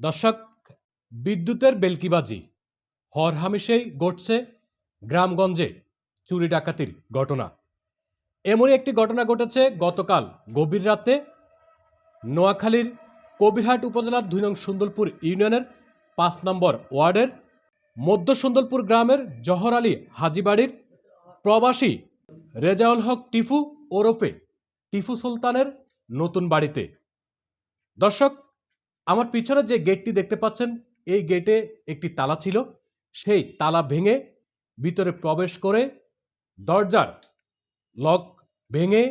দর্শক, বিদ্যুতের বেলকিবাজি হরহামেশেই ঘটছে গ্রামগঞ্জে চুরি ডাকাতির ঘটনা। এমনই একটি ঘটনা ঘটেছে গতকাল গভীর রাতে নোয়াখালীর কবিরহাট উপজেলার দুই নং সুন্দরপুর ইউনিয়নের পাঁচ নম্বর ওয়ার্ডের মধ্য সুন্দরপুর গ্রামের জহর আলী হাজিবাড়ির প্রবাসী রেজাউল হক টিফু ওরফে টিফু সুলতানের নতুন বাড়িতে। দর্শক আমার পিছনে যে গেটটি দেখতে পাচ্ছেন, এই গেটে একটি তালা ছিল। সেই তালা ভেঙে ভিতরে প্রবেশ করে দরজার লক ভেঙে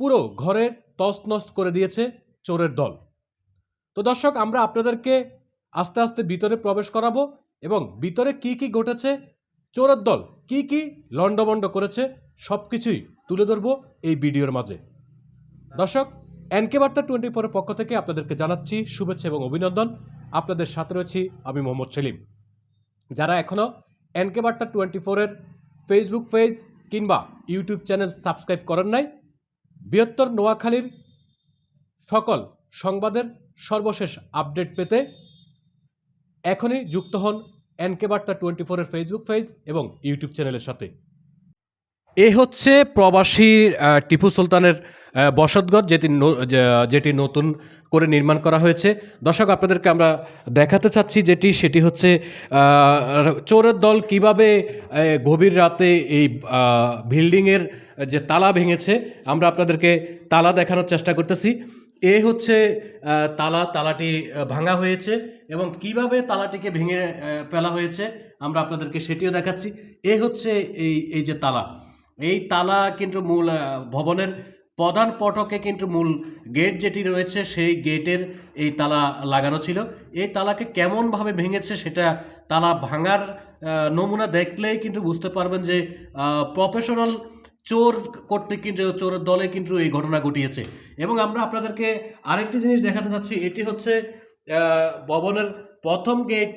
পুরো ঘরের তছনছ করে দিয়েছে চোরের দল। তো দর্শক, আমরা আপনাদেরকে আস্তে আস্তে ভিতরে প্রবেশ করাবো এবং ভিতরে কি কি ঘটেছে, চোরের দল কি কি লণ্ডভণ্ড করেছে সব কিছুই তুলে ধরবো এই ভিডিওর মাঝে। দর্শক এনকে বার্তা টোয়েন্টি ফোরের পক্ষ থেকে আপনাদেরকে জানাচ্ছি শুভেচ্ছা এবং অভিনন্দন। আপনাদের সাথে রয়েছি আমি মোহাম্মদ সেলিম। যারা এখনও এনকে বার্তা টোয়েন্টি ফোরের ফেসবুক পেজ কিংবা ইউটিউব চ্যানেল সাবস্ক্রাইব করেন নাই, বৃহত্তর নোয়াখালীর সকল সংবাদের সর্বশেষ আপডেট পেতে এখনই যুক্ত হন এনকে বার্তা টোয়েন্টি ফোরের ফেসবুক পেজ এবং ইউটিউব চ্যানেলের সাথে। এ হচ্ছে প্রবাসী টিপু সুলতানের বসতঘর যেটি যেটি নতুন করে নির্মাণ করা হয়েছে। দর্শক, আপনাদেরকে আমরা দেখাতে চাচ্ছি যেটি, সেটি হচ্ছে চোরের দল কীভাবে গভীর রাতে এই বিল্ডিংয়ের যে তালা ভেঙেছে, আমরা আপনাদেরকে তালা দেখানোর চেষ্টা করতেছি। এ হচ্ছে তালা, তালাটি ভাঙা হয়েছে এবং কীভাবে তালাটিকে ভেঙে ফেলা হয়েছে, আমরা আপনাদেরকে সেটিও দেখাচ্ছি। এ হচ্ছে এই এই যে তালা। এই তালা কিন্তু মূল ভবনের প্রধান পটকে কিন্তু মূল গেট যেটি রয়েছে, সেই গেটের এই তালা লাগানো ছিল। এই তালাকে কেমনভাবে ভেঙেছে সেটা তালা ভাঙার নমুনা দেখলেই কিন্তু বুঝতে পারবেন যে প্রফেশনাল চোর করতে কিন্তু চোরের দলে কিন্তু এই ঘটনা ঘটিয়েছে। এবং আমরা আপনাদেরকে আরেকটি জিনিস দেখাতে চাচ্ছি, এটি হচ্ছে ভবনের প্রথম গেট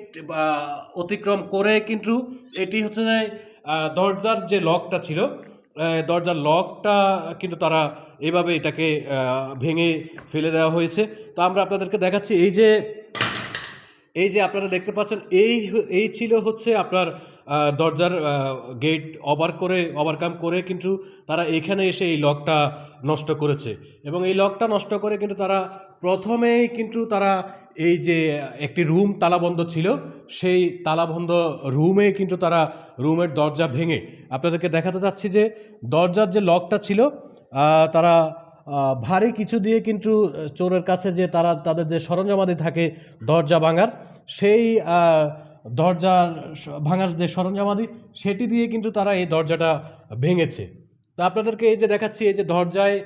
অতিক্রম করে কিন্তু এটি হচ্ছে যে দরজার যে লকটা ছিল দরজার লকটা কিন্তু তারা এভাবে এটাকে ভেঙে ফেলে দেওয়া হয়েছে। তো আমরা আপনাদেরকে দেখাচ্ছি, এই যে এই যে আপনারা দেখতে পাচ্ছেন, এই এই ছিল হচ্ছে আপনার দরজার গেট ওভার করে ওভারকাম করে কিন্তু তারা এখানে এসে এই লকটা নষ্ট করেছে। এবং এই লকটা নষ্ট করে কিন্তু তারা প্রথমেই কিন্তু তারা এই যে একটি রুম তালাবন্ধ ছিল সেই তালাবন্ধ রুমে কিন্তু তারা রুমের দরজা ভেঙে আপনাদেরকে দেখাতে চাচ্ছি যে দরজার যে লকটা ছিল তারা ভারী কিছু দিয়ে কিন্তু চোরের কাছে যে তারা তাদের যে সরঞ্জামাদি থাকে দরজা ভাঙার সেই আহ, দরজা ভাঙার যে সরঞ্জামাদি সেটি দিয়ে কিন্তু তারা এই দরজাটা ভেঙেছে। তো আপনাদেরকে এই যে দেখাচ্ছি এই যে দরজায়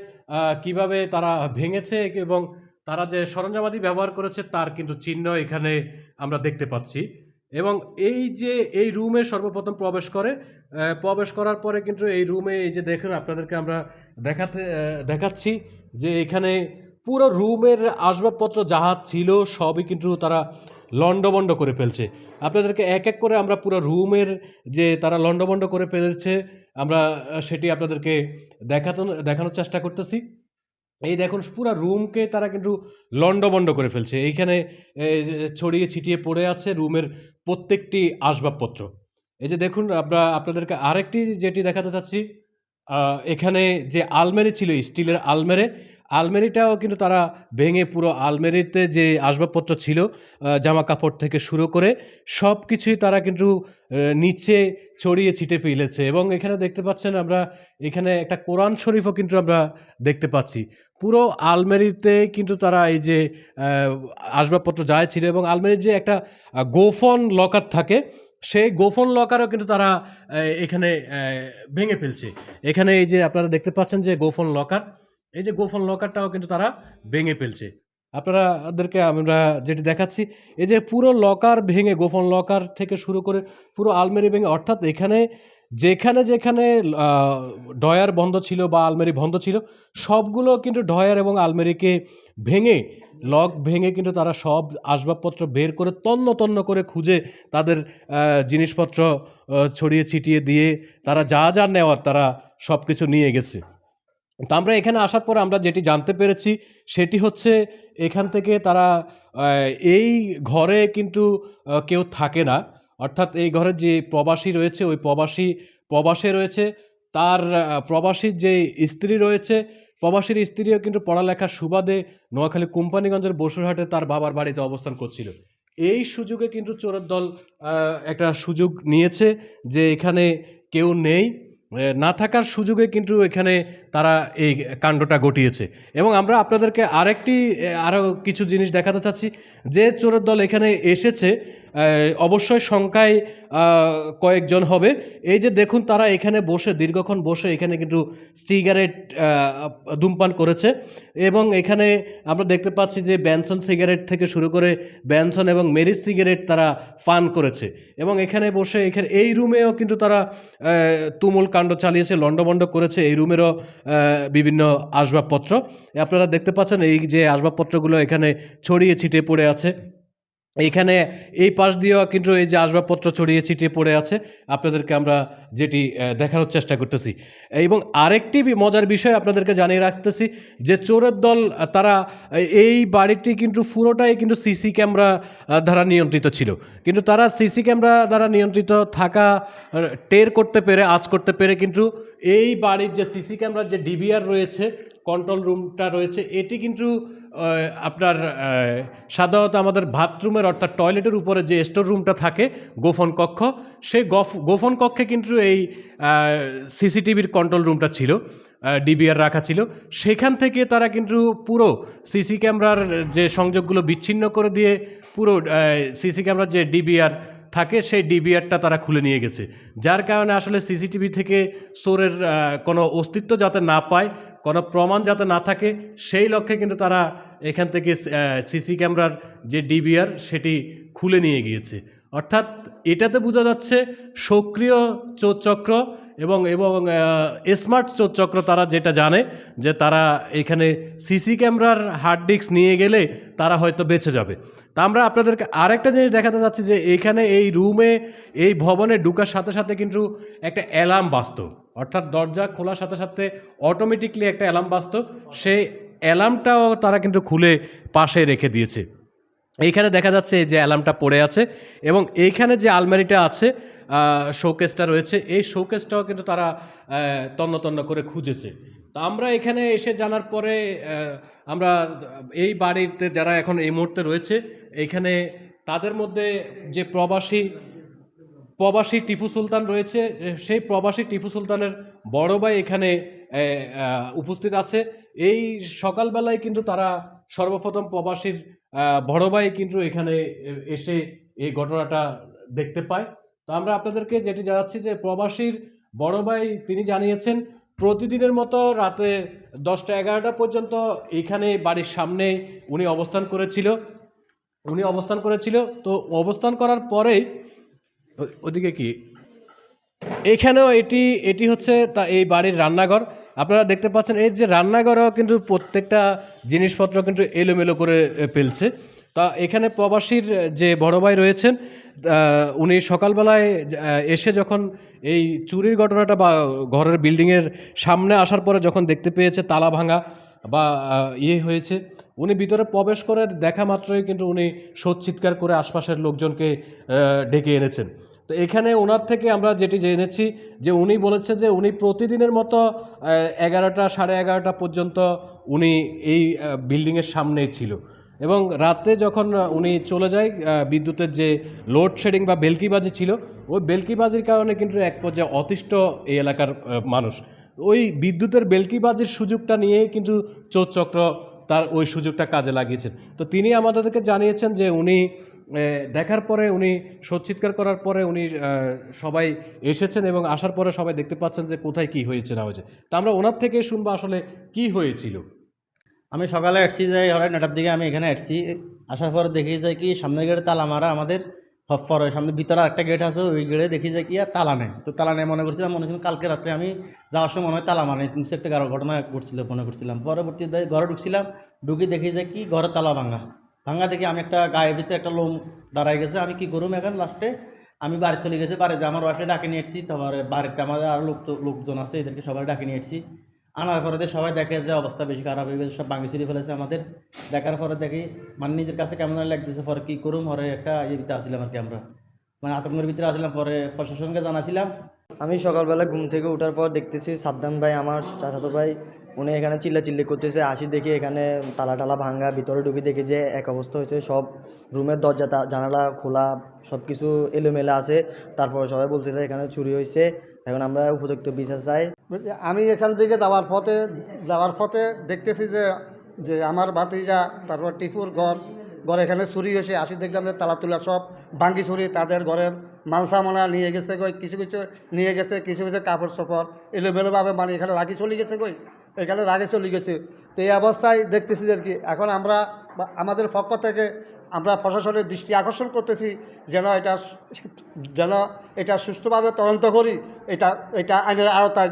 কীভাবে তারা ভেঙেছে এবং তারা যে সরঞ্জামাদি ব্যবহার করেছে তার কিন্তু চিহ্ন এখানে আমরা দেখতে পাচ্ছি। এবং এই যে এই রুমে সর্বপ্রথম প্রবেশ করে প্রবেশ করার পরে কিন্তু এই রুমে এই যে দেখুন, আপনাদেরকে আমরা দেখাতে দেখাচ্ছি যে এখানে পুরো রুমের আসবাবপত্র যাহা ছিল সবই কিন্তু তারা লণ্ডভণ্ড করে ফেলছে। আপনাদেরকে এক এক করে আমরা পুরো রুমের যে তারা লণ্ডভণ্ড করে ফেলছে, আমরা, সেটি আপনাদেরকে দেখাতে, দেখানোর চেষ্টা করতেছি। এই দেখুন, পুরো রুমকে তারা কিন্তু লণ্ডভণ্ড করে ফেলছে। এইখানে ছড়িয়ে ছিটিয়ে পড়ে আছে রুমের প্রত্যেকটি আসবাবপত্র। এই যে দেখুন, আমরা আপনাদেরকে আরেকটি যেটি দেখাতে চাচ্ছি এখানে যে আলমারি ছিল স্টিলের আলমারি, আলমারিটাও কিন্তু তারা ভেঙে পুরো আলমারিতে যে আসবাবপত্র ছিল জামা কাপড় থেকে শুরু করে সব কিছুই তারা কিন্তু নিচে ছড়িয়ে ছিটে ফেলেছে। এবং এখানে দেখতে পাচ্ছেন, আমরা এখানে একটা কোরআন শরীফও কিন্তু আমরা দেখতে পাচ্ছি। পুরো আলমারিতে কিন্তু তারা এই যে আসবাবপত্র যায় ছিল এবং আলমারির যে একটা গোফন লকার থাকে, সেই গোফন লকারও কিন্তু তারা এখানে ভেঙে ফেলছে। এখানে এই যে আপনারা দেখতে পাচ্ছেন যে গোফন লকার, এই যে গোফন লকারটাও কিন্তু তারা ভেঙে ফেলছে। আপনারাদেরকে আমরা যেটি দেখাচ্ছি, এই যে পুরো লকার ভেঙে গোপন লকার থেকে শুরু করে পুরো আলমারি ভেঙে, অর্থাৎ এখানে যেখানে যেখানে ডয়ার বন্ধ ছিল বা আলমারি বন্ধ ছিল, সবগুলো কিন্তু ডয়ার এবং আলমারিকে ভেঙে, লক ভেঙে কিন্তু তারা সব আসবাবপত্র বের করে তন্ন তন্ন করে খুঁজে তাদের জিনিসপত্র ছড়িয়ে ছিটিয়ে দিয়ে তারা যা যা নেওয়ার তারা সব কিছু নিয়ে গেছে। তো আমরা এখানে আসার পরে আমরা যেটি জানতে পেরেছি, সেটি হচ্ছে এখান থেকে তারা এই ঘরে কিন্তু কেউ থাকে না। অর্থাৎ এই ঘরে যে প্রবাসী রয়েছে, ওই প্রবাসী, প্রবাসে রয়েছে, তার প্রবাসীর যে স্ত্রী রয়েছে, প্রবাসীর স্ত্রীও কিন্তু পড়ালেখার সুবাদে নোয়াখালী কোম্পানিগঞ্জের বসুরহাটে তার বাবার বাড়িতে অবস্থান করছিল। এই সুযোগে কিন্তু চোরের দল একটা সুযোগ নিয়েছে যে এখানে কেউ নেই। না থাকার সুযোগে কিন্তু এখানে তারা এই কাণ্ডটা ঘটিয়েছে। এবং আমরা আপনাদেরকে আরেকটি আরও কিছু জিনিস দেখাতে চাচ্ছি। যে চোরের দল এখানে এসেছে অবশ্যই সংখ্যায় কয়েকজন হবে। এই যে দেখুন, তারা এখানে বসে, দীর্ঘক্ষণ বসে এখানে কিন্তু সিগারেট ধূমপান করেছে। এবং এখানে আমরা দেখতে পাচ্ছি যে ব্যানসন সিগারেট থেকে শুরু করে ব্যানসন এবং মেরিস সিগারেট তারা পান করেছে। এবং এখানে বসে, এখানে, এই রুমেও কিন্তু তারা তুমুল কাণ্ড চালিয়েছে, লণ্ডভণ্ড করেছে। এই রুমেরও বিভিন্ন আসবাবপত্র। আপনারা দেখতে পাচ্ছেন এই যে আসবাবপত্রগুলো এখানে ছড়িয়ে ছিটিয়ে পড়ে আছে। এইখানে এই পাশ দিয়েও কিন্তু এই যে আসবাবপত্র ছড়িয়ে ছিটিয়ে পড়ে আছে। আপনাদেরকে আমরা যেটি দেখানোর চেষ্টা করতেছি। এবং আরেকটি মজার বিষয় আপনাদেরকে জানিয়ে রাখতেছি যে চোরের দল, তারা এই বাড়িটি কিন্তু পুরোটাই কিন্তু সিসি ক্যামেরা দ্বারা নিয়ন্ত্রিত ছিল। কিন্তু তারা সিসি ক্যামেরা দ্বারা নিয়ন্ত্রিত থাকা টের করতে পেরে আজ করতে পেরে কিন্তু এই বাড়ির যে সিসি ক্যামেরার যে ডিবিআর রয়েছে, কন্ট্রোল রুমটা রয়েছে, এটি কিন্তু আপনার সাধারণত আমাদের বাথরুমের অর্থাৎ টয়লেটের উপরে যে স্টোর রুমটা থাকে গোফন কক্ষ, সেই গফ গোফন কক্ষে কিন্তু এই সিসিটিভির কন্ট্রোল রুমটা ছিল ডিবিআর রাখা ছিল। সেখান থেকে তারা কিন্তু পুরো সিসি ক্যামেরার যে সংযোগগুলো বিচ্ছিন্ন করে দিয়ে পুরো সিসি ক্যামেরার যে ডিবিআর থাকে, সেই ডিবিআরটা তারা খুলে নিয়ে গেছে। যার কারণে আসলে সিসিটিভি থেকে চোরের কোনো অস্তিত্ব যাতে না পায়, কোনো প্রমাণ যাতে না থাকে, সেই লক্ষ্যে কিন্তু তারা এখান থেকে সিসি ক্যামেরার যে ডিবিআর সেটি খুলে নিয়ে গিয়েছে। অর্থাৎ এটাতে বোঝা যাচ্ছে, সক্রিয় চোরচক্র এবং এবং স্মার্ট চোরচক্র তারা যেটা জানে, যে তারা এখানে সিসি ক্যামেরার হার্ড ডিস্ক নিয়ে গেলে তারা হয়তো বেঁচে যাবে। তা আমরা আপনাদেরকে আরেকটা জিনিস দেখাতে যাচ্ছি যে এইখানে এই রুমে এই ভবনে ঢুকার সাথে সাথে কিন্তু একটা অ্যালার্ম বাজত। অর্থাৎ দরজা খোলার সাথে সাথে অটোমেটিকলি একটা অ্যালার্ম বাজত। সেই অ্যালার্মটাও তারা কিন্তু খুলে পাশে রেখে দিয়েছে। এইখানে দেখা যাচ্ছে এই যে অ্যালার্মটা পড়ে আছে এবং এইখানে যে আলমারিটা আছে শোকেসটা রয়েছে। এই শোকেসটাও কিন্তু তারা আহ, তন্ন তন্ন করে খুঁজেছে। তো আমরা এখানে এসে জানার পরে আমরা এই বাড়িতে যারা এখন এই মুহূর্তে রয়েছে এইখানে তাদের মধ্যে যে প্রবাসী প্রবাসী টিপু সুলতান রয়েছে সেই প্রবাসী টিপু সুলতানের বড় ভাই এখানে উপস্থিত আছে। এই সকালবেলায় কিন্তু তারা সর্বপ্রথম প্রবাসীর বড় ভাই কিন্তু এখানে এসে এই ঘটনাটা দেখতে পায়। আমরা আপনাদেরকে যেটি জানাচ্ছি যে প্রবাসীর বড় ভাই তিনি জানিয়েছেন, প্রতিদিনের মতো রাতে দশটা এগারোটা পর্যন্ত এখানে বাড়ির সামনে উনি অবস্থান করেছিল। উনি অবস্থান করেছিল। তো অবস্থান করার পরেই, ওদিকে কি? এখানেও এটি এটি হচ্ছে তা, এই বাড়ির রান্নাঘর। আপনারা দেখতে পাচ্ছেন, এই যে রান্নাঘরেও কিন্তু প্রত্যেকটা জিনিসপত্র কিন্তু এলোমেলো করে ফেলছে। তা এখানে প্রবাসীর যে বড় ভাই রয়েছেন উনি সকালবেলায় এসে যখন এই চুরির ঘটনাটা বা ঘরের বিল্ডিংয়ের সামনে আসার পরে যখন দেখতে পেয়েছে তালা ভাঙা বা ইয়ে হয়েছে, উনি ভিতরে প্রবেশ করে দেখা মাত্রই কিন্তু উনি সোচ্চিৎকার করে আশপাশের লোকজনকে ডেকে এনেছেন। তো এখানে ওনার থেকে আমরা যেটি জেনেছি যে উনি বলেছে যে উনি প্রতিদিনের মতো এগারোটা সাড়ে এগারোটা পর্যন্ত উনি এই বিল্ডিংয়ের সামনেই ছিল। এবং রাতে যখন উনি চলে যায় বিদ্যুতের যে লোডশেডিং বা বেলকিবাজি ছিল, ওই বেলকিবাজির কারণে কিন্তু এক পর্যায়ে অতিষ্ঠ এই এলাকার মানুষ। ওই বিদ্যুতের বেলকিবাজির সুযোগটা নিয়েই কিন্তু চোর চক্র তার ওই সুযোগটা কাজে লাগিয়েছেন। তো তিনি আমাদেরকে জানিয়েছেন যে উনি দেখার পরে উনি, সচ্চিৎকার করার পরে উনি সবাই এসেছেন এবং আসার পরে সবাই দেখতে পাচ্ছেন যে কোথায় কি হয়েছে না হয়েছে। তা আমরা ওনার থেকে শুনব আসলে কি হয়েছিল। আমি সকালে আসছি যাই হরে নটার দিকে আমি এখানে আসছি। আসার পর দেখি যায় কি, সামনের গেটে তালা মারা আমাদের হয়, সামনে ভিতরে একটা গেট আছে, ওই গেটে দেখি যায় কি আর তালা নেই। তো তালা নেই মনে করছিলাম মনে করছিলাম কালকে রাত্রে আমি যাওয়ার সময় মনে হয় তালা মারা কিছু একটা ঘটনা ঘটছিল, মনে করছিলাম। পরবর্তীতে ঘরে ঢুকছিলাম, ঢুকি দেখি যায় কি, ঘরে তালা ভাঙা। ভাঙা দেখি আমি একটা গায়ের ভিতরে একটা লোম দাঁড়ায় গেছে। আমি কি করুম এখন? লাস্টে আমি বাড়ি চলে গেছি, বাড়িতে আমার ওয়াইফে ডাকে নিয়ে এসেছি তারপরে বাড়িতে আমাদের আরও লোক লোকজন আছে, এদেরকে সবাই ডাকে নিয়ে এসেছি আনার পরে সবাই দেখে যে অবস্থা বেশি খারাপ হয়ে গেছে, সব ভাঙি চুরি ফেলেছে আমাদের। দেখার পরে দেখি মানে নিজের কাছে কেমন লাগতেছে, পরে কী করুম, পরে একটা ইয়ে ভিতরে আসছিলাম আর কি আমরা। মানে আতঙ্কের ভিতরে আসলাম, পরে প্রশাসনকে জানাছিলাম আমি সকালবেলা ঘুম থেকে ওঠার পর দেখতেছি সাদ্দাম ভাই, আমার চাচাতো ভাই, উনি এখানে চিল্লা চিল্লি করতেছে। আসি দেখি এখানে তালা টালা ভাঙ্গা ভিতরে ঢুকে দেখি যে এক অবস্থা হয়েছে, সব রুমের দরজা জানালা খোলা সব কিছু এলোমেলা আছে। তারপর সবাই বলছিল এখানে চুরি হয়েছে। এখন আমরা উপযুক্ত বিচার চাই। আমি এখান থেকে যাওয়ার পথে যাওয়ার পথে দেখতেছি যে যে আমার ভাতিজা, তারপর টিপুর ঘর ঘর এখানে চুরি হয়েছে। আসি দেখলাম যে তালা তুলা সব ভাঙ্গি চুরি, তাদের ঘরের মালসামানা নিয়ে গেছে গই কিছু কিছু নিয়ে গেছে, কিছু কিছু কাপড় চোপড়, এলোমেলোভাবে মানে এখানে রাখি চলে গেছে গই এখানে রাগে চলে গেছে। তো এই অবস্থায় দেখতেছি আর কি, এখন আমরা আমাদের পক্ষ থেকে আমরা প্রশাসনের দৃষ্টি আকর্ষণ করতেছি যেন এটা যেন এটা সুষ্ঠুভাবে তদন্ত করি, এটা এটা আইনের আওতায়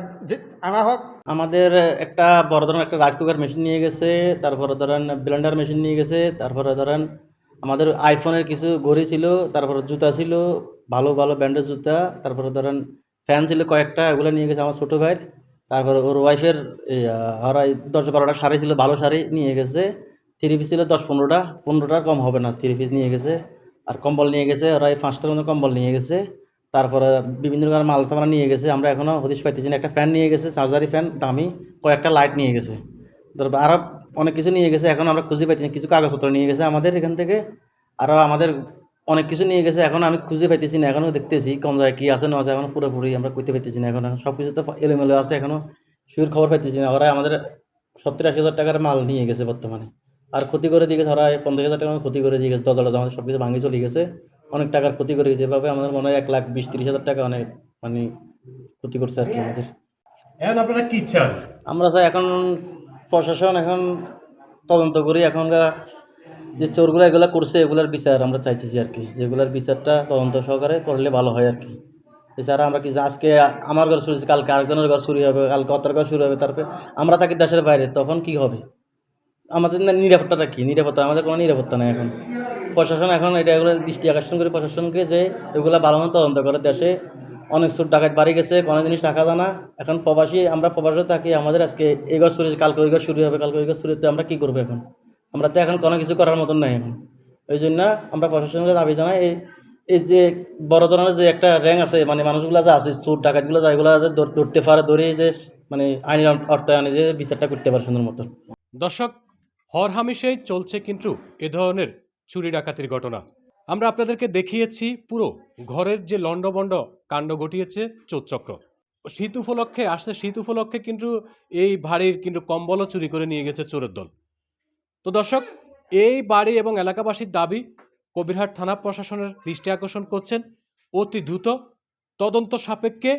আনা হোক। আমাদের একটা বড় ধরনের একটা রাইস কুকার মেশিন নিয়ে গেছে, তারপরে ধরেন ব্লেন্ডার মেশিন নিয়ে গেছে, তারপরে ধরেন আমাদের আইফোনের কিছু ঘড়ি ছিল, তারপরে জুতা ছিল, ভালো ভালো ব্র্যান্ডের জুতা, তারপরে ধরেন ফ্যান ছিল কয়েকটা, এগুলো নিয়ে গেছে আমার ছোটো ভাইয়ের, তারপরে ওর ওয়াইফের হরাই দশ বারোটা শাড়ি ছিল, ভালো শাড়ি নিয়ে গেছে। থ্রি পিস ছিল দশ পনেরোটা পনেরোটা কম হবে না, থ্রি পিস নিয়ে গেছে। আর কম্বল নিয়ে গেছে, ওরা এই পাঁচটার মতো কম্বল নিয়ে গেছে। তারপরে বিভিন্ন রকমের মাল সামান নিয়ে গেছে। আমরা এখনও হদিশ পাইতেছি না, একটা ফ্যান নিয়ে গেছে, চার্জারি ফ্যান, দামি, কয়েকটা লাইট নিয়ে গেছে। তারপর আরও অনেক কিছু নিয়ে গেছে, এখন আমরা খুঁজে পাইতেছি কিছু কাগজপত্র নিয়ে গেছে আমাদের এখান থেকে। আরও আমাদের অনেক কিছু নিয়ে গেছে, এখন আমি খুঁজে পাইতেছি না এখনও দেখতেছি কম জায়গায় কী আছে, না আছে এখনও পুরোপুরি আমরা করতে পাইতেছি না এখন। সব কিছু তো এলোমেলো আছে এখনও শিওর খবর পাইতেছি না। ওরা আমাদের সত্তর আশি হাজার টাকার মাল নিয়ে গেছে বর্তমানে। আর ক্ষতি করে দিয়ে গেছে ওরা পঞ্চাশ হাজার মতো ক্ষতি করে দিয়ে গেছে দশ হাজার আমাদের সব কিছু ভাঙি চলে গেছে। অনেক টাকার ক্ষতি করে গেছে এভাবে আমাদের মনে হয় এক লাখ বিশ তিরিশ হাজার টাকা অনেক মানে ক্ষতি করছে আর কি আমাদের। এখন আপনারা কি চান? আমরা চাই এখন প্রশাসন এখন তদন্ত করি এখনকার যে চোরগুলো এগুলো করছে এগুলার বিচার আমরা চাইতেছি আর কি। যেগুলার বিচারটা তদন্ত সহকারে করলে ভালো হয় আর কি। এছাড়া আমরা কি আজকে আমার ঘর চুরি হয়েছে, কালকে আরেকজনের ঘর চুরি হবে কালকে অতার ঘর চুরি হবে তারপরে আমরা থাকি দেশের বাইরে তখন কি হবে? আমাদের না নিরাপত্তাটা কি? নিরাপত্তা, আমাদের কোনো নিরাপত্তা নেই এখন। প্রশাসন এখন এটা এগুলো দৃষ্টি আকর্ষণ করে প্রশাসনকে যে এগুলো ভালো মতো তদন্ত করে দেশে। অনেক সুর ডাকাত বাড়ি গেছে, কোনো জিনিস রাখা জানা এখন প্রবাসী, আমরা প্রবাসে থাকি, আমাদের আজকে এই শুরু কালকে ওই শুরু হবে, কালকে ওই শুরু হতে আমরা কী করব এখন? আমরা তো এখন কোনো কিছু করার মতন নাই এখন। ওই জন্য আমরা প্রশাসনকে দাবি জানাই, এই এই যে বড় ধরনের যে একটা র্যাঙ্ক আছে মানে মানুষগুলো যে আছে, চোর ডাকাতগুলো যা এগুলো ধরতে পারে ধরে যে মানে আইনের অর্থায়নে যে বিচারটা করতে পারে সুন্দর মতন দর্শক হরহামেশেই চলছে কিন্তু এ ধরনের চুরি ডাকাতির ঘটনা। আমরা আপনাদেরকে দেখিয়েছি পুরো ঘরের যে লণ্ডভণ্ড কাণ্ড ঘটিয়েছে চোরচক্র। শীত উপলক্ষে, আসছে শীত উপলক্ষে কিন্তু এই বাড়ির কিন্তু কম্বলও চুরি করে নিয়ে গেছে চোরের দল। তো দর্শক, এই বাড়ি এবং এলাকাবাসীর দাবি, কবিরহাট থানা প্রশাসনের দৃষ্টি আকর্ষণ করছেন, অতি দ্রুত তদন্ত সাপেক্ষে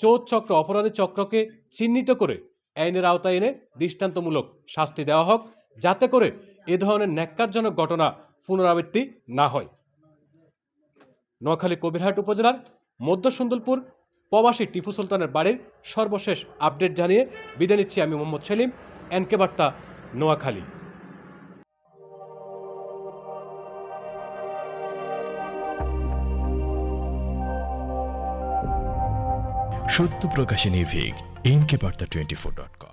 চোর চক্র অপরাধী চক্রকে চিহ্নিত করে আইনের আওতায় এনে দৃষ্টান্তমূলক শাস্তি দেওয়া হোক, যাতে করে এ ধরনের ন্যাক্কারজনক ঘটনা পুনরাবৃত্তি না হয়। নোয়াখালী কবিরহাট উপজেলার মধ্য সুন্দরপুর প্রবাসী টিপু সুলতানের বাড়ির সর্বশেষ আপডেট জানিয়ে বিদায় নিচ্ছি আমি মোহাম্মদ সেলিম, এনকে বার্তা, নোয়াখালী। সত্য প্রকাশে নির্ভীক। NK Barta twenty four dot com